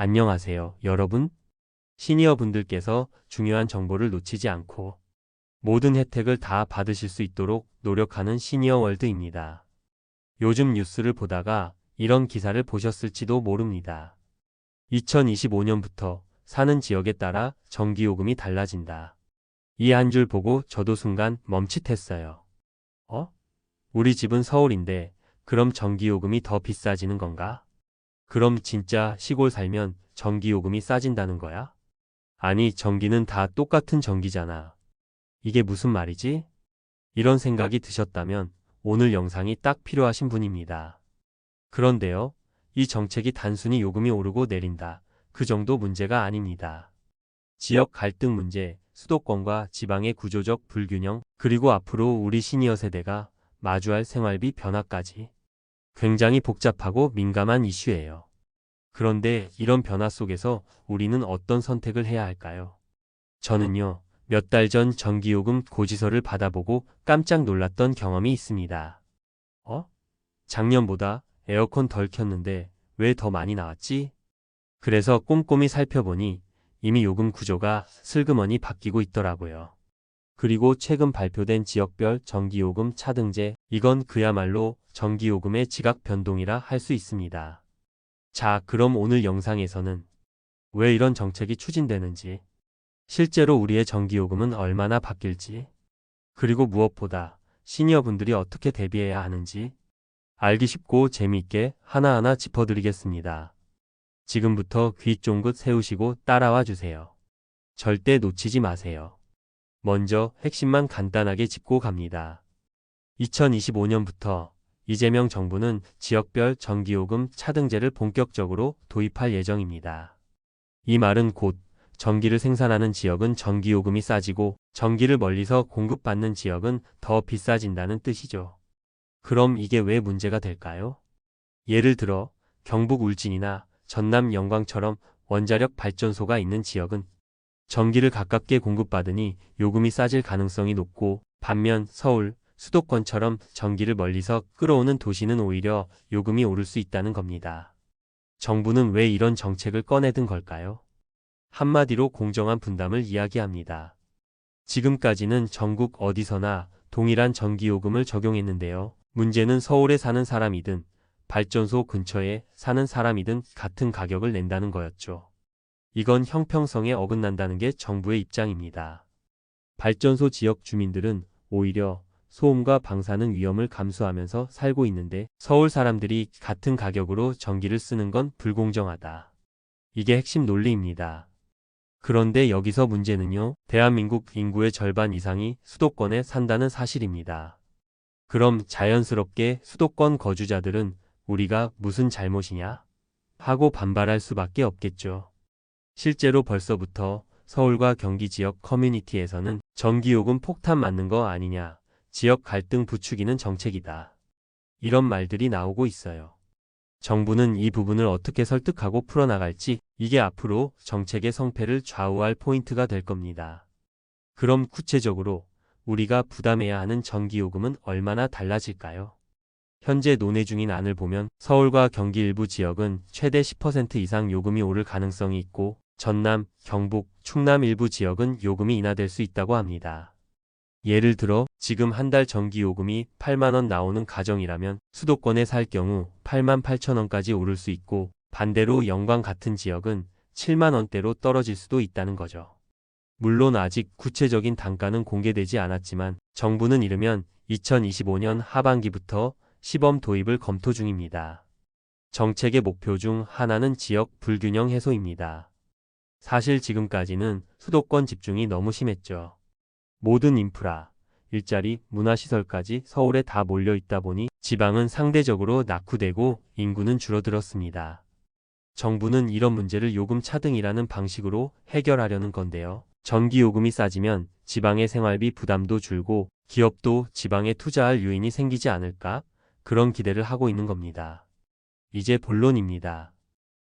안녕하세요, 여러분. 시니어 분들께서 중요한 정보를 놓치지 않고 모든 혜택을 다 받으실 수 있도록 노력하는 시니어 월드입니다. 요즘 뉴스를 보다가 이런 기사를 보셨을지도 모릅니다. 2025년부터 사는 지역에 따라 전기요금이 달라진다. 이 한 줄 보고 저도 순간 멈칫했어요. 어? 우리 집은 서울인데 그럼 전기요금이 더 비싸지는 건가? 그럼 진짜 시골 살면 전기요금이 싸진다는 거야? 아니, 전기는 다 똑같은 전기잖아. 이게 무슨 말이지? 이런 생각이 드셨다면 오늘 영상이 딱 필요하신 분입니다. 그런데요, 이 정책이 단순히 요금이 오르고 내린다. 그 정도 문제가 아닙니다. 지역 갈등 문제, 수도권과 지방의 구조적 불균형, 그리고 앞으로 우리 시니어 세대가 마주할 생활비 변화까지 굉장히 복잡하고 민감한 이슈예요. 그런데 이런 변화 속에서 우리는 어떤 선택을 해야 할까요? 저는요, 몇 달 전 전기요금 고지서를 받아보고 깜짝 놀랐던 경험이 있습니다. 어? 작년보다 에어컨 덜 켰는데 왜 더 많이 나왔지? 그래서 꼼꼼히 살펴보니 이미 요금 구조가 슬그머니 바뀌고 있더라고요. 그리고 최근 발표된 지역별 전기요금 차등제, 이건 그야말로 전기요금의 지각 변동이라 할 수 있습니다. 자, 그럼 오늘 영상에서는 왜 이런 정책이 추진되는지, 실제로 우리의 전기요금은 얼마나 바뀔지, 그리고 무엇보다 시니어분들이 어떻게 대비해야 하는지 알기 쉽고 재미있게 하나하나 짚어드리겠습니다. 지금부터 귀 쫑긋 세우시고 따라와 주세요. 절대 놓치지 마세요. 먼저 핵심만 간단하게 짚고 갑니다. 2025년부터 이재명 정부는 지역별 전기요금 차등제를 본격적으로 도입할 예정입니다. 이 말은 곧 전기를 생산하는 지역은 전기요금이 싸지고 전기를 멀리서 공급받는 지역은 더 비싸진다는 뜻이죠. 그럼 이게 왜 문제가 될까요? 예를 들어 경북 울진이나 전남 영광처럼 원자력 발전소가 있는 지역은 전기를 가깝게 공급받으니 요금이 싸질 가능성이 높고 반면 서울, 수도권처럼 전기를 멀리서 끌어오는 도시는 오히려 요금이 오를 수 있다는 겁니다. 정부는 왜 이런 정책을 꺼내든 걸까요? 한마디로 공정한 분담을 이야기합니다. 지금까지는 전국 어디서나 동일한 전기요금을 적용했는데요. 문제는 서울에 사는 사람이든 발전소 근처에 사는 사람이든 같은 가격을 낸다는 거였죠. 이건 형평성에 어긋난다는 게 정부의 입장입니다. 발전소 지역 주민들은 오히려 소음과 방사능 위험을 감수하면서 살고 있는데 서울 사람들이 같은 가격으로 전기를 쓰는 건 불공정하다. 이게 핵심 논리입니다. 그런데 여기서 문제는요, 대한민국 인구의 절반 이상이 수도권에 산다는 사실입니다. 그럼 자연스럽게 수도권 거주자들은 우리가 무슨 잘못이냐? 하고 반발할 수밖에 없겠죠. 실제로 벌써부터 서울과 경기 지역 커뮤니티에서는 전기요금 폭탄 맞는 거 아니냐, 지역 갈등 부추기는 정책이다. 이런 말들이 나오고 있어요. 정부는 이 부분을 어떻게 설득하고 풀어나갈지 이게 앞으로 정책의 성패를 좌우할 포인트가 될 겁니다. 그럼 구체적으로 우리가 부담해야 하는 전기요금은 얼마나 달라질까요? 현재 논의 중인 안을 보면 서울과 경기 일부 지역은 최대 10% 이상 요금이 오를 가능성이 있고 전남, 경북, 충남 일부 지역은 요금이 인하될 수 있다고 합니다. 예를 들어 지금 한 달 전기 요금이 8만원 나오는 가정이라면 수도권에 살 경우 8만 8천원까지 오를 수 있고 반대로 영광 같은 지역은 7만원대로 떨어질 수도 있다는 거죠. 물론 아직 구체적인 단가는 공개되지 않았지만 정부는 이르면 2025년 하반기부터 시범 도입을 검토 중입니다. 정책의 목표 중 하나는 지역 불균형 해소입니다. 사실 지금까지는 수도권 집중이 너무 심했죠. 모든 인프라, 일자리, 문화시설까지 서울에 다 몰려 있다 보니 지방은 상대적으로 낙후되고 인구는 줄어들었습니다. 정부는 이런 문제를 요금 차등이라는 방식으로 해결하려는 건데요. 전기요금이 싸지면 지방의 생활비 부담도 줄고 기업도 지방에 투자할 요인이 생기지 않을까? 그런 기대를 하고 있는 겁니다. 이제 본론입니다.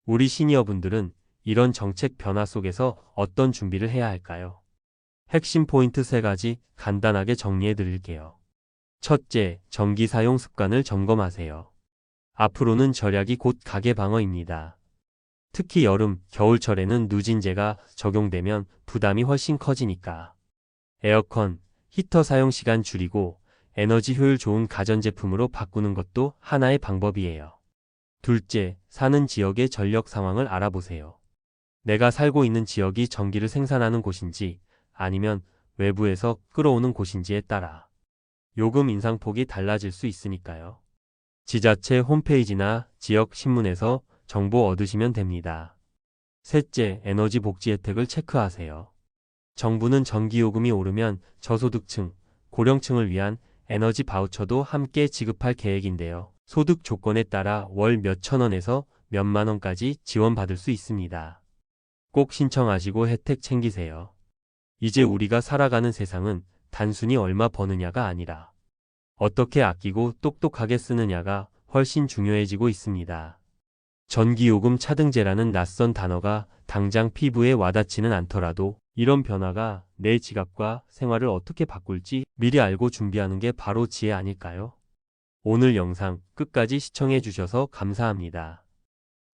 우리 시니어분들은 이런 정책 변화 속에서 어떤 준비를 해야 할까요? 핵심 포인트 세 가지 간단하게 정리해 드릴게요. 첫째, 전기 사용 습관을 점검하세요. 앞으로는 절약이 곧 가계 방어입니다. 특히 여름, 겨울철에는 누진제가 적용되면 부담이 훨씬 커지니까. 에어컨, 히터 사용 시간 줄이고 에너지 효율 좋은 가전제품으로 바꾸는 것도 하나의 방법이에요. 둘째, 사는 지역의 전력 상황을 알아보세요. 내가 살고 있는 지역이 전기를 생산하는 곳인지 아니면 외부에서 끌어오는 곳인지에 따라 요금 인상폭이 달라질 수 있으니까요. 지자체 홈페이지나 지역 신문에서 정보 얻으시면 됩니다. 셋째, 에너지 복지 혜택을 체크하세요. 정부는 전기요금이 오르면 저소득층, 고령층을 위한 에너지 바우처도 함께 지급할 계획인데요. 소득 조건에 따라 월 몇천 원에서 몇만 원까지 지원받을 수 있습니다. 꼭 신청하시고 혜택 챙기세요. 이제 우리가 살아가는 세상은 단순히 얼마 버느냐가 아니라 어떻게 아끼고 똑똑하게 쓰느냐가 훨씬 중요해지고 있습니다. 전기요금 차등제라는 낯선 단어가 당장 피부에 와닿지는 않더라도 이런 변화가 내 지갑과 생활을 어떻게 바꿀지 미리 알고 준비하는 게 바로 지혜 아닐까요? 오늘 영상 끝까지 시청해 주셔서 감사합니다.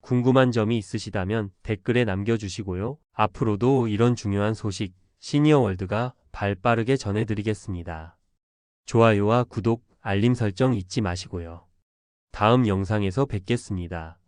궁금한 점이 있으시다면 댓글에 남겨주시고요. 앞으로도 이런 중요한 소식 시니어 월드가 발빠르게 전해드리겠습니다. 좋아요와 구독, 알림 설정 잊지 마시고요. 다음 영상에서 뵙겠습니다.